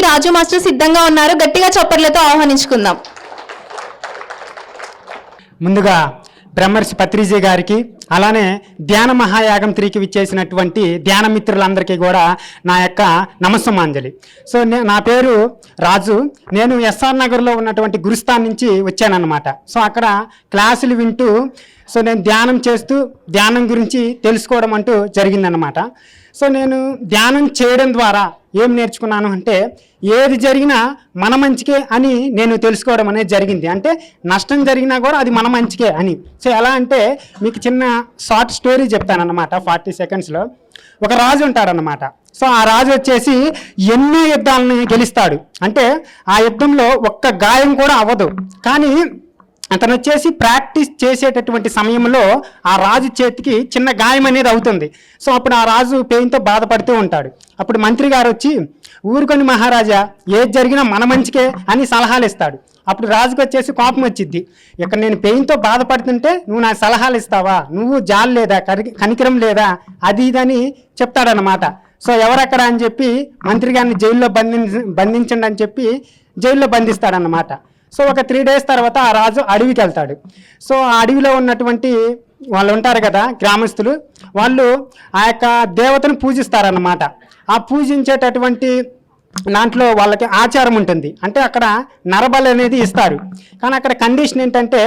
చేయడానికి రాజు మాస్టర్ సిద్ధంగా ఉన్నారు గట్టిగా చప్పర్లతో ఆహ్వానించుకుందాం. ముందుగా బ్రహ్మర్షి పత్రిజీ గారికి అలానే ధ్యాన మహాయాగం త్రీకి విచ్చేసినటువంటి ధ్యాన మిత్రులందరికీ కూడా నా యొక్క నమస్సమాంజలి. సో నే- నా పేరు రాజు. నేను ఎస్ఆర్ నగర్లో ఉన్నటువంటి గురుస్థాన్ నుంచి వచ్చానన్నమాట. సో అక్కడ క్లాసులు వింటూ సో నేను ధ్యానం చేస్తూ ధ్యానం గురించి తెలుసుకోవడం అంటూ జరిగిందనమాట సో నేను ధ్యానం చేయడం ద్వారా ఏం నేర్చుకున్నాను అంటే ఏది జరిగినా మన మంచికే అని నేను తెలుసుకోవడం అనేది జరిగింది. అంటే నష్టం జరిగినా కూడా అది మన మంచికే అని. సో ఎలా అంటే మీకు చిన్న షార్ట్ స్టోరీ చెప్తానన్నమాట ఫార్టీ సెకండ్స్లో. ఒక రాజు ఉంటాడనమాట సో ఆ రాజు వచ్చేసి ఎన్నో యుద్ధాలని గెలుస్తాడు. అంటే ఆ యుద్ధంలో ఒక్క గాయం కూడా అవ్వదు. కానీ అతను వచ్చేసి ప్రాక్టీస్ చేసేటటువంటి సమయంలో ఆ రాజు చేతికి చిన్న గాయం అనేది అవుతుంది. సో అప్పుడు ఆ రాజు పెయిన్తో బాధపడుతూ ఉంటాడు. అప్పుడు మంత్రి గారు వచ్చి ఊరుకొని మహారాజా ఏది జరిగినా మన మంచికే అని సలహాలు ఇస్తాడు. అప్పుడు రాజుకు వచ్చేసి కోపం వచ్చింది ఇక్కడ నేను పెయిన్తో బాధపడుతుంటే నువ్వు నా సలహాలు ఇస్తావా? నువ్వు జాలి లేదా? కనికరం లేదా? అది ఇదని చెప్తాడనమాట సో ఎవరక్కడ అని చెప్పి మంత్రి గారిని జైల్లో బంధించ బంధించండి అని చెప్పి జైల్లో బంధిస్తాడనమాట సో ఒక త్రీ డేస్ తర్వాత ఆ రాజు అడవికి వెళ్తాడు. సో ఆ అడవిలో ఉన్నటువంటి వాళ్ళు ఉంటారు కదా గ్రామస్తులు వాళ్ళు ఆ యొక్క దేవతను పూజిస్తారన్నమాట. ఆ పూజించేటటువంటి దాంట్లో వాళ్ళకి ఆచారం ఉంటుంది. అంటే అక్కడ నరబలి అనేది ఇస్తారు. కానీ అక్కడ కండిషన్ ఏంటంటే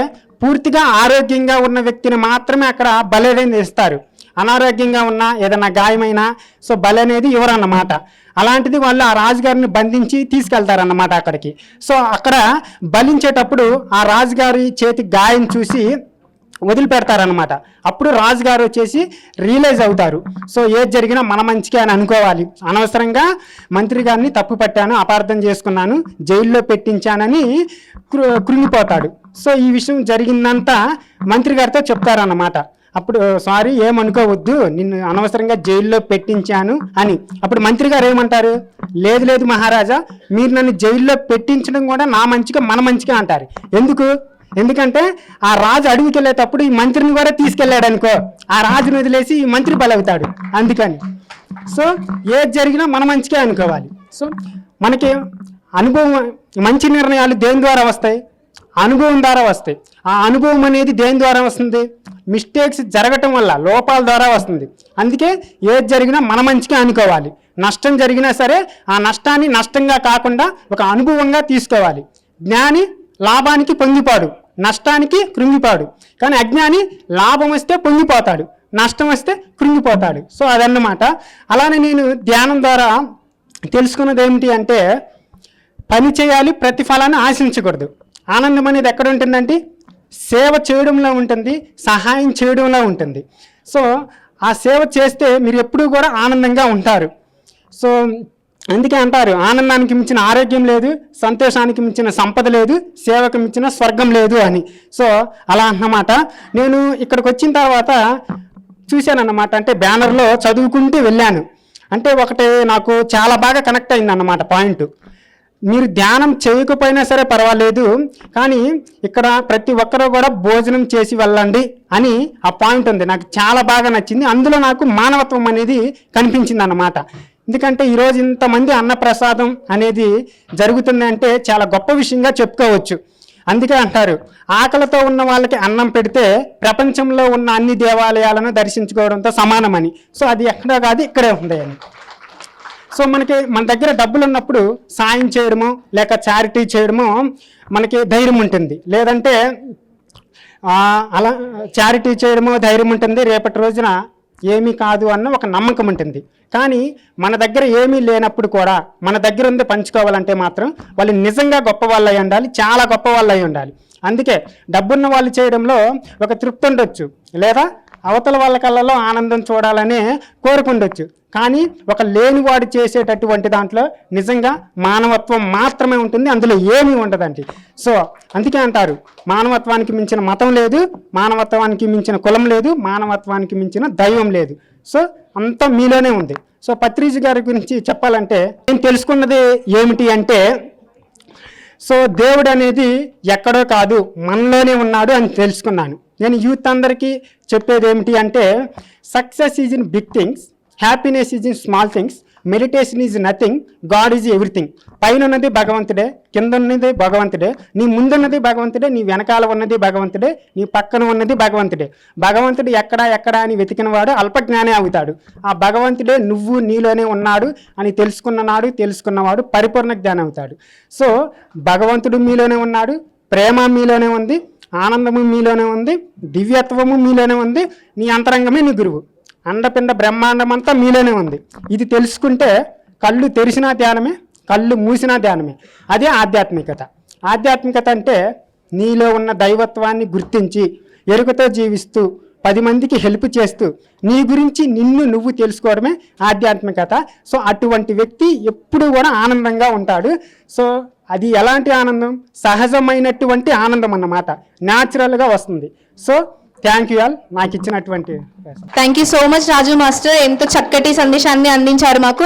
పూర్తిగా ఆరోగ్యంగా ఉన్న వ్యక్తిని మాత్రమే అక్కడ బలి అనేది ఇస్తారు. అనారోగ్యంగా ఉన్న ఏదైనా గాయమైనా సో బలి అనేది ఇవ్వరన్నమాట అలాంటిది వాళ్ళు ఆ రాజుగారిని బంధించి తీసుకెళ్తారన్నమాట అక్కడికి. సో అక్కడ బలించేటప్పుడు ఆ రాజుగారి చేతి గాయం చూసి వదిలిపెడతారనమాట అప్పుడు రాజుగారు వచ్చేసి రియలైజ్ అవుతారు. సో ఏది జరిగినా మన మంచికే అని అనుకోవాలి. అనవసరంగా మంత్రి గారిని తప్పు పట్టాను అపార్థం చేసుకున్నాను జైల్లో పెట్టించానని కృ- కృంగిపోతాడు. సో ఈ విషయం జరిగిందంతా మంత్రి గారితో చెప్తారన్నమాట. అప్పుడు సారీ ఏమనుకోవద్దు. నిన్ను అనవసరంగా జైల్లో పెట్టించాను అని. అప్పుడు మంత్రి గారు ఏమంటారు? లేదు లేదు మహారాజా మీరు నన్ను జైల్లో పెట్టించడం కూడా నా మంచిగా మన మంచిగా అంటారు. ఎందుకు? ఎందుకంటే ఆ రాజు అడవికి వెళ్ళేటప్పుడు ఈ మంత్రిని కూడా తీసుకెళ్ళాడు అనుకో. ఆ రాజుని వదిలేసి ఈ మంత్రి బలవుతాడు. అందుకని. సో ఏది జరిగినా మన మంచికే అనుకోవాలి. సో మనకి అనుభవం మంచి నిర్ణయాలు దేని ద్వారా వస్తాయి? అనుభవం ద్వారా వస్తాయి. ఆ అనుభవం అనేది దేని ద్వారా వస్తుంది? మిస్టేక్స్ జరగటం వల్ల లోపాల ద్వారా వస్తుంది. అందుకే ఏది జరిగినా మన మంచిగా అనుకోవాలి. నష్టం జరిగినా సరే ఆ నష్టాన్ని నష్టంగా కాకుండా ఒక అనుభవంగా తీసుకోవాలి. జ్ఞాని లాభానికి పొంగిపాడు. నష్టానికి కృంగిపాడు. కానీ అజ్ఞాని లాభం వస్తే పొంగిపోతాడు. నష్టం వస్తే కృంగిపోతాడు. సో అదన్నమాట. అలానే నేను ధ్యానం ద్వారా తెలుసుకున్నది ఏమిటి అంటే పని చేయాలి ప్రతిఫలాన్ని ఆశించకూడదు. ఆనందం అనేది ఎక్కడ ఉంటుందంటే సేవ చేయడంలో ఉంటుంది సహాయం చేయడంలో ఉంటుంది. సో ఆ సేవ చేస్తే మీరు ఎప్పుడూ కూడా ఆనందంగా ఉంటారు. సో అందుకే అంటారు ఆనందానికి మించిన ఆరోగ్యం లేదు సంతోషానికి మించిన సంపద లేదు సేవకు మించిన స్వర్గం లేదు అని. సో అలా అన్నమాట. నేను ఇక్కడికి వచ్చిన తర్వాత చూశానన్నమాట. అంటే బ్యానర్లో చదువుకుంటూ వెళ్ళాను. అంటే ఒకటి నాకు చాలా బాగా కనెక్ట్ అయిందన్నమాట పాయింట్. మీరు ధ్యానం చేయకపోయినా సరే పర్వాలేదు కానీ ఇక్కడ ప్రతి ఒక్కరూ కూడా భోజనం చేసి వెళ్ళండి అని ఆ పాయింట్ ఉంది. నాకు చాలా బాగా నచ్చింది. అందులో నాకు మానవత్వం అనేది కనిపించింది అన్నమాట. ఎందుకంటే ఈరోజు ఇంతమంది అన్నప్రసాదం అనేది జరుగుతుంది అంటే చాలా గొప్ప విషయంగా చెప్పుకోవచ్చు. అందుకే అంటారు ఆకలితో ఉన్న వాళ్ళకి అన్నం పెడితే ప్రపంచంలో ఉన్న అన్ని దేవాలయాలను దర్శించుకోవడంతో సమానమని. సో అది ఎక్కడో కాదు ఇక్కడే ఉంది అని. సో మనకి మన దగ్గర డబ్బులు ఉన్నప్పుడు సాయం చేయడము లేక చారిటీ చేయడము మనకి ధైర్యం ఉంటుంది. లేదంటే అలా చారిటీ చేయడము ధైర్యం ఉంటుంది. రేపటి రోజున ఏమీ కాదు అన్న ఒక నమ్మకం ఉంటుంది. కానీ మన దగ్గర ఏమీ లేనప్పుడు కూడా మన దగ్గర ఉంది పంచుకోవాలంటే మాత్రం వాళ్ళు నిజంగా గొప్ప వాళ్ళు అయి ఉండాలి చాలా గొప్ప వాళ్ళు అయి ఉండాలి. అందుకే డబ్బున్న వాళ్ళు చేయడంలో ఒక తృప్తి ఉండొచ్చు. లేదా అవతల వాళ్ళ కళ్ళలో ఆనందం చూడాలని కోరుకుండొచ్చు. కానీ ఒక లేనివాడు చేసేటటువంటి దాంట్లో నిజంగా మానవత్వం మాత్రమే ఉంటుంది అందులో ఏమీ ఉండదండి. సో అందుకే అంటారు మానవత్వానికి మించిన మతం లేదు మానవత్వానికి మించిన కులం లేదు మానవత్వానికి మించిన దైవం లేదు. సో అంతా మీలోనే ఉంది. సో పత్రిజీ గారి గురించి చెప్పాలంటే నేను తెలుసుకున్నది ఏమిటి అంటే సో దేవుడు అనేది ఎక్కడో కాదు మనలోనే ఉన్నాడు అని తెలుసుకున్నాను. నేను యూత్ అందరికీ చెప్పేది ఏమిటి అంటే success is in big things happiness is in small things meditation is nothing God is everything పైన ఉన్నది భగవంతుడే కింద ఉన్నది భగవంతుడే నీ ముందున్నది భగవంతుడే నీ వెనకాల ఉన్నది భగవంతుడే నీ పక్కన ఉన్నది భగవంతుడే. భగవంతుడు ఎక్కడ ఎక్కడ అని వెతికిన వాడు అల్పజ్ఞానే అవుతాడు. ఆ భగవంతుడే నువ్వు నీలోనే ఉన్నాడు అని తెలుసుకున్ననాడు తెలుసుకున్నవాడు పరిపూర్ణ జ్ఞానం అవుతాడు. సో భగవంతుడు మీలోనే ఉన్నాడు ప్రేమ మీలోనే ఉంది ఆనందము మీలోనే ఉంది దివ్యత్వము మీలోనే ఉంది నీ అంతరంగమే నీ గురువు. అండపిండ బ్రహ్మాండం అంతా మీలోనే ఉంది. ఇది తెలుసుకుంటే కళ్ళు తెరిచిన ధ్యానమే కళ్ళు మూసిన ధ్యానమే. అదే ఆధ్యాత్మికత. ఆధ్యాత్మికత అంటే నీలో ఉన్న దైవత్వాన్ని గుర్తించి ఎరుకతో జీవిస్తూ పది మందికి హెల్ప్ చేస్తూ నీ గురించి నిన్ను నువ్వు తెలుసుకోవడమే ఆధ్యాత్మికత. సో అటువంటి వ్యక్తి ఎప్పుడు కూడా ఆనందంగా ఉంటాడు. సో అది ఎలాంటి ఆనందం? సహజమైనటువంటి ఆనందం అన్నమాట. న్యాచురల్గా వస్తుంది. సో థ్యాంక్ యూ ఆల్ నాకు ఇచ్చినటువంటి thank you so much Raju master ఎంతో చక్కటి సందేశాన్ని అందించారు మాకు.